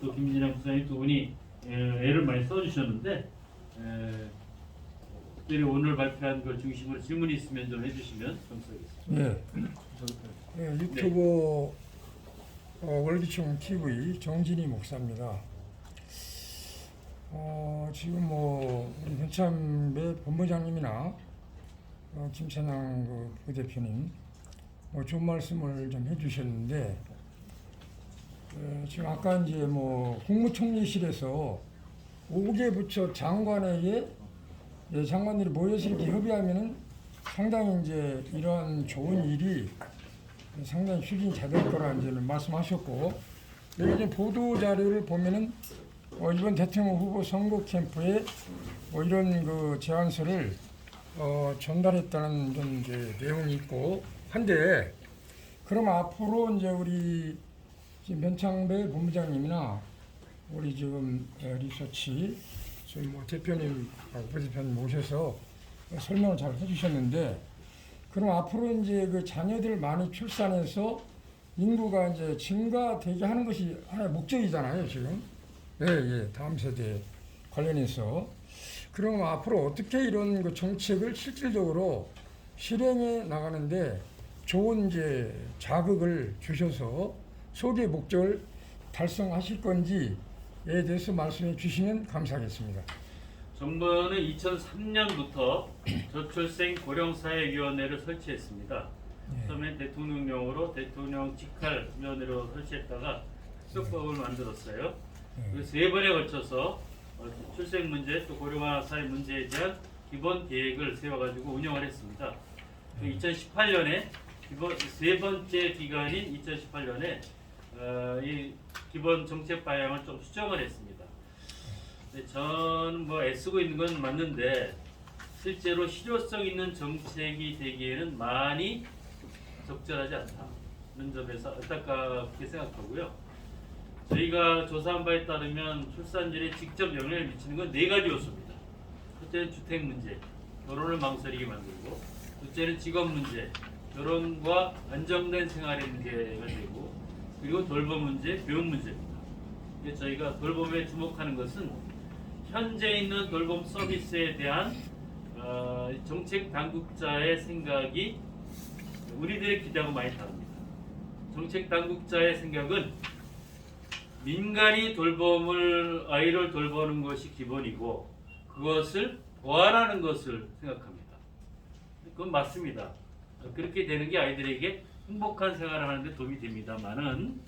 또 김진영 부장님 두 분이 에, 애를 많이 써주셨는데 에, 특별히 오늘 발표한 걸 중심으로 질문이 있으면 좀 해주시면 감사하겠습니다. 예, 예, 유튜브 어, 월기총 TV 정진희 목사입니다. 어, 지금 뭐 우리 현참배 본부장님이나 어, 김찬양 그 부대표님 뭐 좋은 말씀을 좀 해주셨는데 어, 지금 아까 이제 뭐 국무총리실에서 5개 부처 장관에게 예, 장관들이 모여서 이렇게 협의하면은 상당히 이제 이런 좋은 일이 상당히 추진이 잘 될 거라 이제 말씀하셨고 여기 이제 보도 자료를 보면은 어, 이번 대통령 후보 선거 캠프에 뭐 이런 그 제안서를 어, 전달했다는 좀 이제 내용이 있고 한데 그럼 앞으로 이제 우리 지금 변창배 본부장님이나 우리 지금 어, 리서치 저희 뭐 대표님, 아, 부대표님 모셔서 설명을 잘 해주셨는데 그럼 앞으로 이제 그 자녀들 많이 출산해서 인구가 이제 증가되게 하는 것이 하나의 목적이잖아요, 지금. 예, 예. 다음 세대 관련해서. 그럼 앞으로 어떻게 이런 그 정책을 실질적으로 실행해 나가는데 좋은 이제 자극을 주셔서 소기의 목적을 달성하실 건지에 대해서 말씀해 주시면 감사하겠습니다. 정부는 2003년부터 저출생 고령사회위원회를 설치했습니다. 예. 처음엔 대통령령으로 대통령 직할위원회로 설치했다가 특별법을 만들었어요. 예. 그세 번에 걸쳐서 어, 출생 문제 또 고령화 사회 문제에 대한 기본 계획을 세워가지고 운영을 했습니다. 그 2018년에 이번 세 번째 기간인 2018년에 어, 이 기본 정책 방향을 좀 수정을 했습니다. 저는 뭐 애쓰고 있는 건 맞는데 실제로 실효성 있는 정책이 되기에는 많이 적절하지 않다는 점에서 안타깝게 생각하고요. 저희가 조사한 바에 따르면 출산율에 직접 영향을 미치는 건 네 가지 요소입니다. 첫째는 주택 문제, 결혼을 망설이게 만들고, 둘째는 직업 문제, 결혼과 안정된 생활의 문제가 되고, 그리고 돌봄 문제, 교육 문제입니다. 저희가 돌봄에 주목하는 것은 현재 있는 돌봄 서비스에 대한 어, 정책 당국자의 생각이 우리들의 기대하고 많이 다릅니다. 정책 당국자의 생각은 민간이 돌봄을 아이를 돌보는 것이 기본이고 그것을 보완하는 것을 생각합니다. 그건 맞습니다. 그렇게 되는 게 아이들에게 행복한 생활을 하는데 도움이 됩니다만은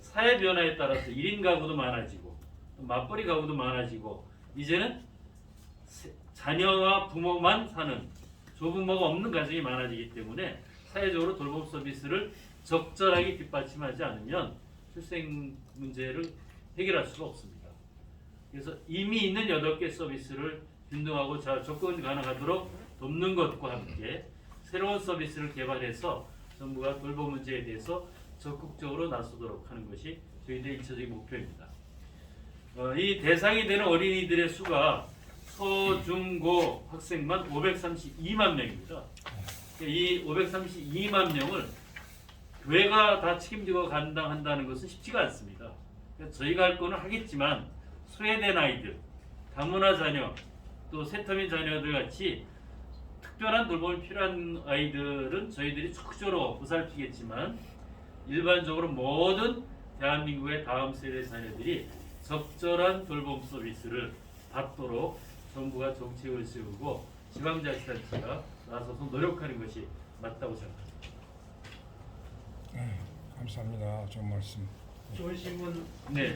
사회 변화에 따라서 1인 가구도 많아지고 또 맞벌이 가구도 많아지고 이제는 세- 자녀와 부모만 사는 조부모가 없는 가정이 많아지기 때문에 사회적으로 돌봄 서비스를 적절하게 뒷받침하지 않으면 출생 문제를 해결할 수가 없습니다. 그래서 이미 있는 8개 서비스를 균등하고 잘 접근 가능하도록 돕는 것과 함께 새로운 서비스를 개발해서 정부가 돌봄 문제에 대해서 적극적으로 나서도록 하는 것이 저희들의 일차적인 목표입니다. 어, 이 대상이 되는 어린이들의 수가 소, 중, 고 학생만 532만 명입니다. 이 532만 명을 교회가 다 책임지고 감당한다는 것은 쉽지가 않습니다. 그래서 저희가 할 거는 하겠지만 소외된 아이들, 다문화 자녀, 또 세터민 자녀들 같이 특별한 돌봄이 필요한 아이들은 저희들이 적극적으로 보살피겠지만 일반적으로 모든 대한민국의 다음 세대 자녀들이 적절한 돌봄 서비스를 받도록 정부가 정책을 세우고 지방자치단체가 나서서 노력하는 것이 맞다고 생각합니다. 감사합니다. 좋은 말씀. 좋은 신문 네.